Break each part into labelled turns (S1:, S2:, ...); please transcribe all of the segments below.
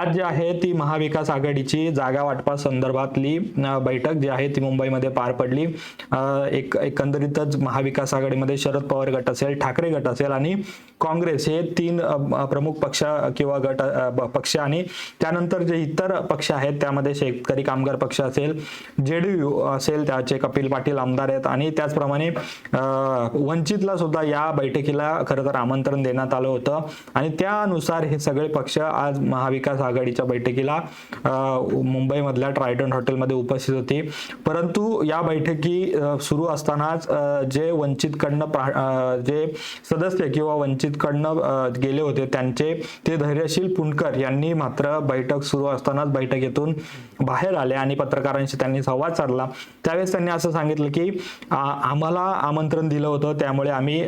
S1: आज जी आहे ती महाविकास आघाडीची. जागा वाटपा संदर्भातली बैठक जी आहे ती मुंबईमध्ये पार पडली. एक एकंदरीतच महाविकास आघाडीमध्ये शरद पवार गट असेल ठाकरे गट असेल आणि काँग्रेस हे तीन प्रमुख पक्ष किंवा गट पक्ष आणि त्यानंतर जे इतर पक्ष आहेत त्यामध्ये शेतकरी कामगार पक्ष असेल जेडीयू असेल त्याचे कपिल पाटील आमदार आहेत आणि त्याचप्रमाणे वंचितला सुद्धा या बैठकीला खरं तर आमंत्रण देण्यात आलं होतं. आणि त्यानुसार हे सगळे पक्ष आज महाविकास आघाडीच्या बैठकीला मुंबईमधल्या ट्रायडंट हॉटेलमध्ये उपस्थित होती. परंतु या बैठकी सुरू असतानाच जे वंचितकडनं जे सदस्य किंवा वंचितकडनं गेले होते त्यांचे ते धैर्यशील पुणकर यांनी मात्र बैठक सुरू असतानाच बैठकीतून बाहेर आले आणि पत्रकारांशी त्यांनी संवाद साधला. त्यावेळेस त्यांनी असं सांगितलं की आम्हाला आमंत्रण दिलं होतं त्यामुळे आम्ही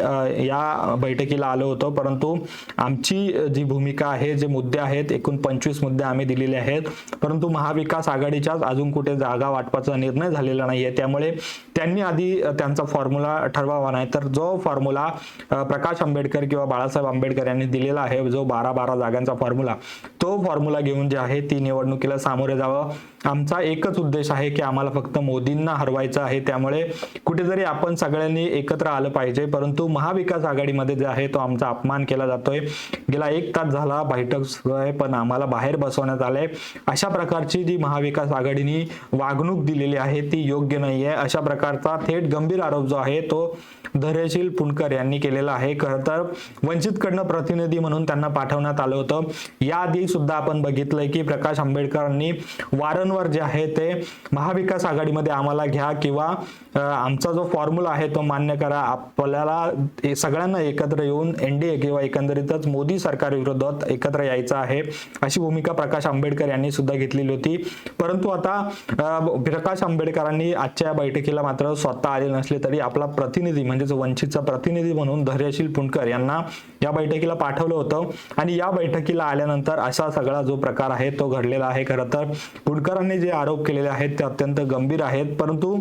S1: या बैठकीला आलो होतो. परंतु आमची जी भूमिका आहे जे मुद्दे आहेत एकूण पंचवीस मुद्दे आम्ही दिलेले आहेत. परंतु महाविकास आघाडीच्याच अजून कुठे जागा वाटपाचा निर्णय झालेला नाहीये. त्यामुळे त्यांनी आधी त्यांचा फॉर्म्युला ठरवावा नाही. तर जो फॉर्म्युला प्रकाश आंबेडकर किंवा बाळासाहेब आंबेडकर यांनी दिलेला आहे जो बारा बारा जागांचा फॉर्म्युला तो फॉर्म्युला घेऊन जे आहे ती निवडणुकीला सामोरे जावं. आमचा एकच उद्देश आहे की आम्हाला फक्त मोदींना हरवायचं आहे. त्यामुळे कुठेतरी आपण सगळ्यांनी एकत्र आलं पाहिजे. परंतु महाविकास आघाडीमध्ये जे आहे तो आमचा अपमान केला जातोय. गेला एक तास झाला बैठक सुरू आहे पण आम्हाला बाहेर बसवण्यात आलंय. अशा प्रकारची जी महाविकास आघाडीने वागणूक दिलेली आहे ती योग्य नाहीये. अशा प्रकारचा थेट गंभीर आरोप जो आहे तो धैर्यशील पुणकर यांनी केलेला आहे. खरं तर वंचितकडनं प्रतिनिधी म्हणून त्यांना पाठवण्यात आलं होतं. याआधी सुद्धा आपण बघितलंय की प्रकाश आंबेडकरांनी वारंवार जे आहे ते महाविकास आघाडीमध्ये आम्हाला घ्या किंवा आमचा जो फॉर्म्युला आहे तो मान्य करा. आपल्याला सगळ्यांना एकत्र येऊन एनडीए किंवा एकंदरीतच मोदी सरकार विरोधात एकत्र यायचं आहे अशी भूमिका प्रकाश आंबेडकर यांनी सुद्धा घेतलेली होती. परंतु आता प्रकाश आंबेडकरांनी आजच्या या बैठकीला मात्र स्वतः आले नसले तरी आपला प्रतिनिधी म्हणजेच वंचितचा प्रतिनिधी म्हणून धैर्यशील पुणकर यांना या बैठकीला पाठवलं होतं. आणि या बैठकीला आल्यानंतर असा सगळा जो प्रकार आहे तो घडलेला आहे खरं तर. पुणकरांनी जे आरोप केलेले आहेत ते अत्यंत गंभीर आहेत. परंतु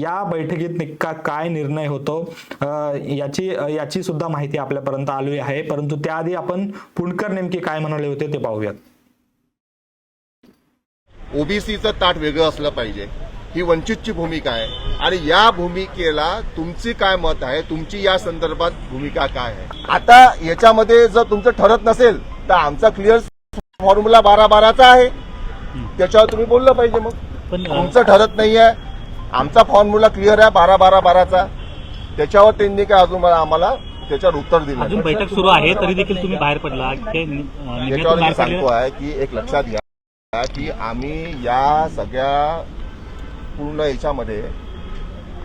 S1: या बैठकीत नेमका काय निर्णय होतो याची याची सुद्धा माहिती आपल्यापर्यंत आली आहे. परंतु त्याआधी आपण पुणकर नेमके काय म्हणाले होते ते पाहूयात.
S2: ओबीसीचं ताट वेगळं असलं पाहिजे. ही वंचितची भूमिका आहे. आणि या भूमिकेला तुमची काय मत आहे? तुमची या संदर्भात भूमिका काय आहे? आता याच्यामध्ये जर तुमचं ठरत नसेल तर आमचा क्लिअर फॉर्म्युला बारा बाराचा आहे. त्याच्यावर तुम्ही बोललं पाहिजे मग.
S3: पण
S2: तुमचं ठरत नाहीये. आमचा फॉर्म्युला क्लिअर आहे बारा बारा बाराचा. त्याच्यावर त्यांनी काय अजून मला आम्हाला त्याच्यावर उत्तर दिलं
S3: अजून बैठक सुरू आहे तरी देखील तुम्ही बाहेर पडला. ते अ,
S2: त्याच्यावर मी
S3: बाहेर
S2: सांगतो
S3: पडले
S2: आहे की एक लक्षात घ्या की आम्ही या सगळ्या पूर्ण याच्यामध्ये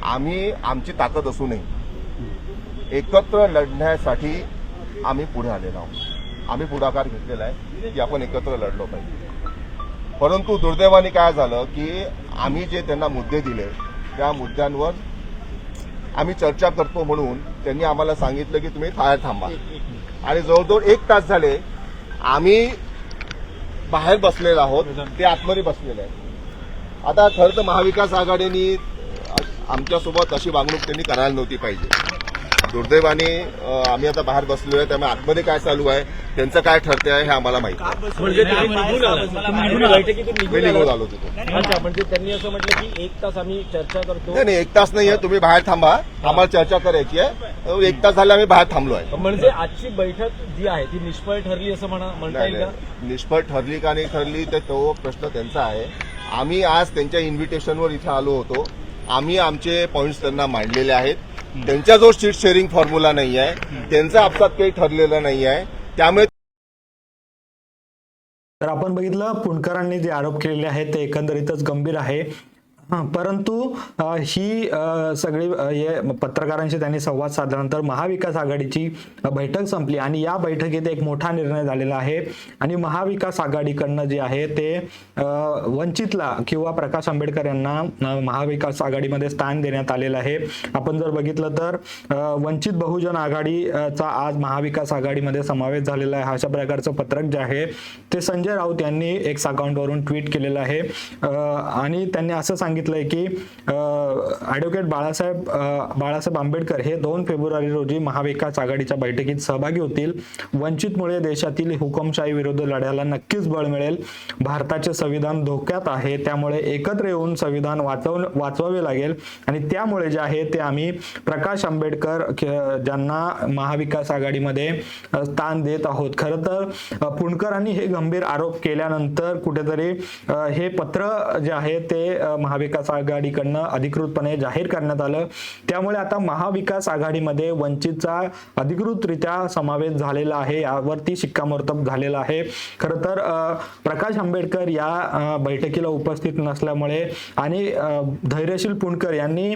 S2: आम्ही आमची ताकद असू नये. एकत्र लढण्यासाठी आम्ही पुढे आलेलो आहोत. आम्ही पुढाकार घेतलेला आहे की आपण एकत्र लढलो पाहिजे. परंतु दुर्दैवाने काय झालं की आम्ही जे त्यांना मुद्दे दिले त्या मुद्द्यांवर आम्ही चर्चा करतो म्हणून त्यांनी आम्हाला सांगितलं की तुम्ही बाहेर थांबा. आणि जवळजवळ एक तास झाले आम्ही बाहेर बसलेलो आहोत ते आतमध्ये बसलेले आहेत. आता खरं तर महाविकास आघाडीने आमच्यासोबत अशी वागणूक त्यांनी करायला नव्हती पाहिजे. दुर्दैवाने आम्ही आता बाहेर बसलेलो आहे त्यामुळे आतमध्ये काय चालू आहे त्यांचं काय ठरते आहे हे आम्हाला माहिती आहे.
S4: म्हणजे तुम्ही निघून आलात. तुम्ही बैठकीतून
S2: मी
S4: निघून
S2: निघून
S4: आलात.
S2: आलो तिथून.
S4: अच्छा म्हणजे त्यांनी असं म्हटलं की एक तास आम्ही चर्चा करतो.
S2: नाही नाही एक तास नाही आहे. तुम्ही बाहेर थांबा. आम्हाला चर्चा करायची आहे. एक तास झाले आम्ही बाहेर थांबलो आहे.
S4: म्हणजे आजची बैठक जी आहे ती निष्फळ ठरली असं म्हणा म्हणता
S2: नाही
S4: येईल का?
S2: नाही निष्फळ ठरली का नाही ठरली तर तो प्रश्न त्यांचा आहे. आम्ही आज त्यांच्या इन्व्हिटेशनवर इथे आलो होतो. आम्ही आमचे पॉईंट्स त्यांना मांडलेले आहेत. त्यांचा जो सीट शेअरिंग फॉर्म्युला नाही आहे त्यांचा आपसात काही ठरलेलं नाही आहे. त्यामुळे
S1: तर आपण बघितलं पुणकरांनी जे आरोप केलेले आहेत ते एकंदरीतच गंभीर आहे. परंतु ही सगळी हे पत्रकारांशी त्यांनी संवाद साधल्यानंतर महाविकास आघाडीची बैठक संपली आणि या बैठकीत एक मोठा निर्णय झालेला आहे आणि महाविकास आघाडीकडनं जे आहे ते वंचितला किंवा प्रकाश आंबेडकर यांना महाविकास आघाडीमध्ये स्थान देण्यात आलेलं आहे. आपण जर बघितलं तर वंचित बहुजन आघाडीचा आज महाविकास आघाडीमध्ये समावेश झालेला आहे. अशा प्रकारचं पत्रक जे आहे ते संजय राऊत यांनी एक्स अकाउंटवरून ट्विट केलेलं आहे. आणि त्यांनी असं सांगितलं सांगितलंय की ॲडव्होकेट बाळासाहेब बाळासाहेब आंबेडकर हे दोन फेब्रुवारी रोजी महाविकास आघाडीच्या बैठकीत सहभागी होतील. वंचितमुळे देशातील हुकुमशाही विरुद्ध लढ्याला नक्कीच बळ मिळेल. भारताचे संविधान धोक्यात आहे त्यामुळे एकत्र येऊन संविधान वाचव वाचवावे लागेल. आणि त्यामुळे जे आहे ते आम्ही प्रकाश आंबेडकर ज्यांना महाविकास आघाडीमध्ये स्थान देत आहोत. खरं तर पुणकरांनी हे गंभीर आरोप केल्यानंतर कुठेतरी हे पत्र जे आहे ते महाविकास महाविकास आघाडीकडनं अधिकृतपणे जाहीर करण्यात आलं. त्यामुळे आता महाविकास आघाडीमध्ये वंचितचा अधिकृतरित्या समावेश झालेला आहे. यावरती शिक्कामोर्तब झालेला आहे. खरं तर प्रकाश आंबेडकर या बैठकीला उपस्थित नसल्यामुळे आणि धैर्यशील पुणकर यांनी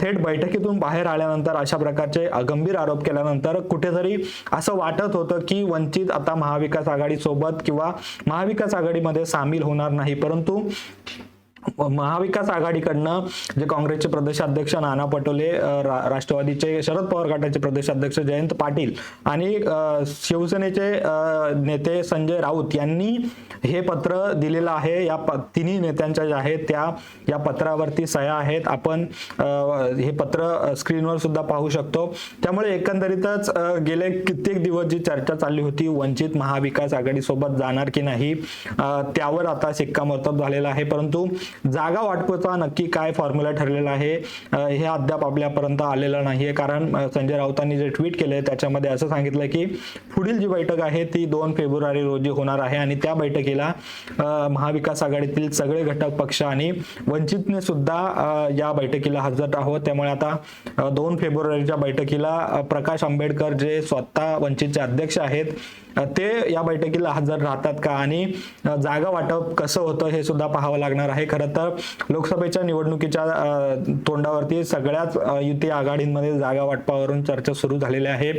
S1: थेट बैठकीतून बाहेर आल्यानंतर अशा प्रकारचे गंभीर आरोप केल्यानंतर कुठेतरी असं वाटत होतं की वंचित आता महाविकास आघाडी सोबत किंवा महाविकास आघाडीमध्ये सामील होणार नाही. परंतु महाविकास आघाडीकडनं जे काँग्रेसचे प्रदेशाध्यक्ष नाना पटोले रा- राष्ट्रवादीचे शरद पवार गटाचे प्रदेशाध्यक्ष जयंत पाटील आणि शिवसेनेचे नेते संजय राऊत यांनी हे पत्र दिलेलं आहे. या प- तिन्ही नेत्यांच्या ज्या आहेत त्या या पत्रावरती सह्या आहेत. आपण हे पत्र स्क्रीनवर सुद्धा पाहू शकतो. त्यामुळे एकंदरीतच गेले कित्येक दिवस जी चर्चा चालली होती वंचित महाविकास आघाडीसोबत जाणार की नाही त्यावर आता शिक्कामोर्तब झालेला आहे. परंतु जागा वाटपाचा नक्की काय फॉर्म्युला ठरलेला आहे? हे अद्याप आपल्यापर्यंत आलेलं नाहीये. कारण संजय राऊतांनी जे ट्विट केले त्याच्यामध्ये असं सांगितलं की पुढील जी बैठक आहे ती दोन फेब्रुवारी रोजी होणार आहे. आणि त्या बैठकीला महाविकास आघाडीतील सगळे घटक पक्ष आणि वंचितने सुद्धा या बैठकीला हजर आहोत. त्यामुळे आता दोन फेब्रुवारीच्या बैठकीला प्रकाश आंबेडकर जे स्वतः वंचितचे अध्यक्ष आहेत ते या बैठकीला हजर राहतात का? आणि जागा वाटप कसं होतं हे सुद्धा पाहावं लागणार आहे. खरं तर लोकसभेच्या निवडणुकीच्या तोंडावरती सगळ्याच युती आघाडींमध्ये जागा वाटपावरून चर्चा सुरू झालेली आहे.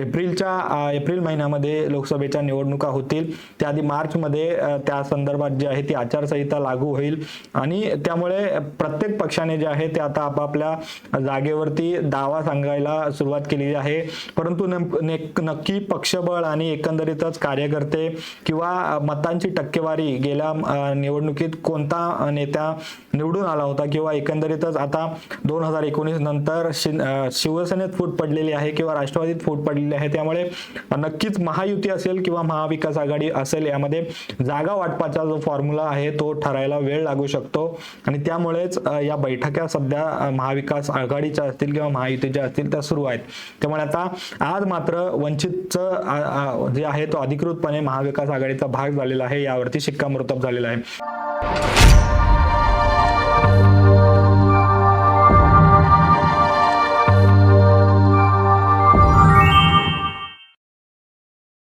S1: एप्रिलच्या एप्रिल महिन्यामध्ये लोकसभेच्या निवडणुका होतील. त्याआधी मार्चमध्ये त्या संदर्भात जी आहे ती आचारसंहिता लागू होईल. आणि त्यामुळे प्रत्येक पक्षाने जे आहे ते आता आपापल्या जागेवरती दावा सांगायला सुरुवात केलेली आहे. परंतु नक्की पक्षबळ आणि एकंदरीतच कार्यकर्ते किंवा मतांची टक्केवारी गेल्या निवडणुकीत कोणता नेता नेता निवडून आला होता किंवा एकंदरीतच आता दोन हजार एकोणीस नंतर शिन- शिवसेनेत फूट पडलेली आहे किंवा राष्ट्रवादीत फूट पडलेली आहे. त्यामुळे नक्कीच महायुती असेल किंवा महाविकास आघाडी असेल यामध्ये जागा वाटपाचा जो फॉर्म्युला आहे तो ठरायला वेळ लागू शकतो. आणि त्यामुळेच या बैठका सध्या महाविकास आघाडीच्या असतील किंवा महायुतीच्या असतील त्या सुरू आहेत. त्यामुळे आता आज मात्र वंचितचं जे आहे तो अधिकृतपणे महाविकास आघाडीचा भाग झालेला आहे. यावरती शिक्कामोर्तब झालेला आहे.